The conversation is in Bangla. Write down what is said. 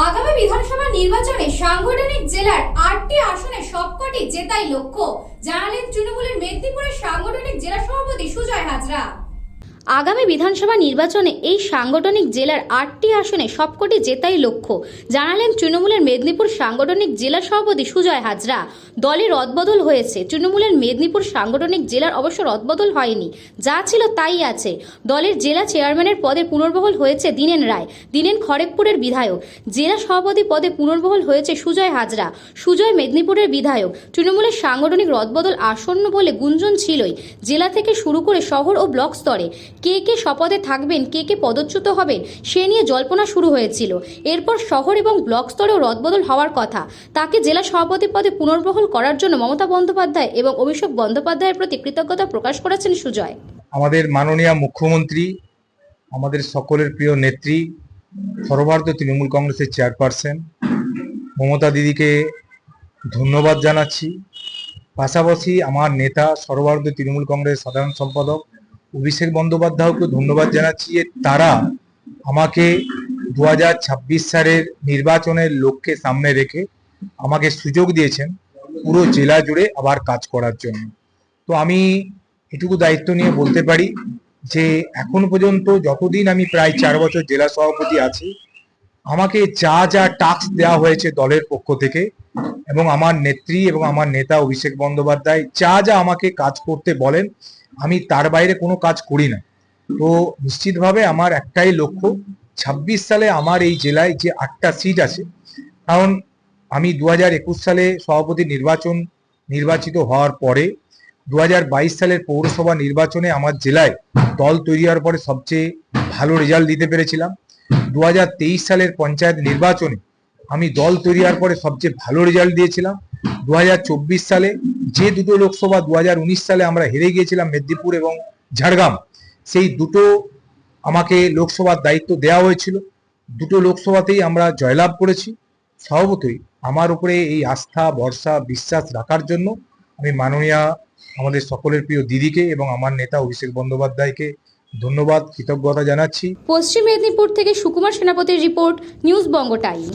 আগামী বিধানসভা নির্বাচনে সাংগঠনিক জেলার আটটি আসনে সবকটি জেতাই লক্ষ্য। জানালেন তৃণমূলের মেদিনীপুরের সাংগঠনিক জেলা সভাপতি সুজয় হাজরা। আগামী বিধানসভা নির্বাচনে এই সাংগঠনিক জেলার আটটি আসনে সবকটি জেতাই লক্ষ্য। জানালেন তৃণমূলের মেদিনীপুর সাংগঠনিক জেলা সভাপতি সুজয় হাজরা। দলে রদবদল হয়েছে। তৃণমূলের মেদিনীপুর সাংগঠনিক জেলার অবশ্য রদবদল হয়নি। যা ছিল তাই আছে। দলের জেলা চেয়ারম্যানের পদে পুনর্বহল হয়েছে দিনেন রায়। দিনেন খড়গপুরের বিধায়ক। জেলা সভাপতি পদে পুনর্বহল হয়েছে সুজয় হাজরা। সুজয় মেদিনীপুরের বিধায়ক। তৃণমূলের সাংগঠনিক রদবদল আসন্ন বলে গুঞ্জন ছিলই। জেলা থেকে শুরু করে শহর ও ব্লক স্তরে। কে কে শপথে থাকবেন, কে কে পদচ্যুত হবেন, সে নিয়ে জল্পনা শুরু হয়েছিল। এরপর শহর এবং ব্লক স্তরেও রদবদল হওয়ার কথা। তাকে জেলা সভাপতি পদে পুনর্বহল করার জন্য মমতা বন্দ্যোপাধ্যায় এবং অভিষেক বন্দ্যোপাধ্যায়ের প্রতি কৃতজ্ঞতা প্রকাশ করেছেন সুজয়। আমাদের মাননীয় মুখ্যমন্ত্রী, আমাদের সকলের প্রিয় নেত্রী, সর্বভারতীয় তৃণমূল কংগ্রেসের চেয়ারপারসন, মমতা দিদিকে ধন্যবাদ জানাচ্ছি। পাশাপাশি আমার নেতা, সর্বভারতীয় তৃণমূল কংগ্রেস সাধারণ সম্পাদক অভিষেক বন্দ্যোপাধ্যায়কে ধন্যবাদ জানাচ্ছি যে তারা আমাকে দু হাজার ছাব্বিশ সালের নির্বাচনের লক্ষ্যে সামনে রেখে আমাকে সুযোগ দিয়েছেন পুরো জেলা জুড়ে আবার কাজ করার জন্য। তো আমি এটুকু দায়িত্ব নিয়ে বলতে পারি যে এখন পর্যন্ত যতদিন আমি প্রায় চার বছর জেলা সভাপতি আছি, আমাকে যা যা টাস্ক দেওয়া হয়েছে দলের পক্ষ থেকে এবং আমার নেত্রী এবং আমার নেতা অভিষেক বন্দ্যোপাধ্যায় যা যা আমাকে কাজ করতে বলেন আমি তার বাইরে কোনো কাজ করি না। তো নিশ্চিতভাবে আমার একটাই লক্ষ্য, ছাব্বিশ সালে আমার এই জেলায় যে আটটা সিট আছে, কারণ আমি দু একুশ সালে সভাপতি নির্বাচন নির্বাচিত হওয়ার পরে দু হাজার বাইশ সালের পৌরসভা নির্বাচনে আমার জেলায় দল তৈরি হওয়ার পরে সবচেয়ে ভালো রেজাল্ট দিতে পেরেছিলাম। দু হাজার তেইশ সালের পঞ্চায়েত নির্বাচনে আমি দল তৈরি হওয়ার পরে সবচেয়ে ভালো রেজাল্ট দিয়েছিলাম। দু হাজার চব্বিশ সালে যে দুটো লোকসভা দু হাজার উনিশ সালে আমরা হেরে গিয়েছিলাম, মেদিনীপুর এবং ঝাড়গ্রাম, সেই দুটো আমাকে লোকসভার দায়িত্ব দেওয়া হয়েছিল। দুটো লোকসভাতেই আমরা জয়লাভ করেছি। স্বভাবতই আমার উপরে এই আস্থা, ভরসা, বিশ্বাস রাখার জন্য আমি মাননীয়া আমাদের সকলের প্রিয় দিদিকে এবং আমার নেতা অভিষেক বন্দ্যোপাধ্যায়কে ধন্যবাদ, কৃতজ্ঞতা জানাচ্ছি। পশ্চিম মেদিনীপুর থেকে সুকুমার সেনাপতির রিপোর্ট, নিউজ বঙ্গ টাইম।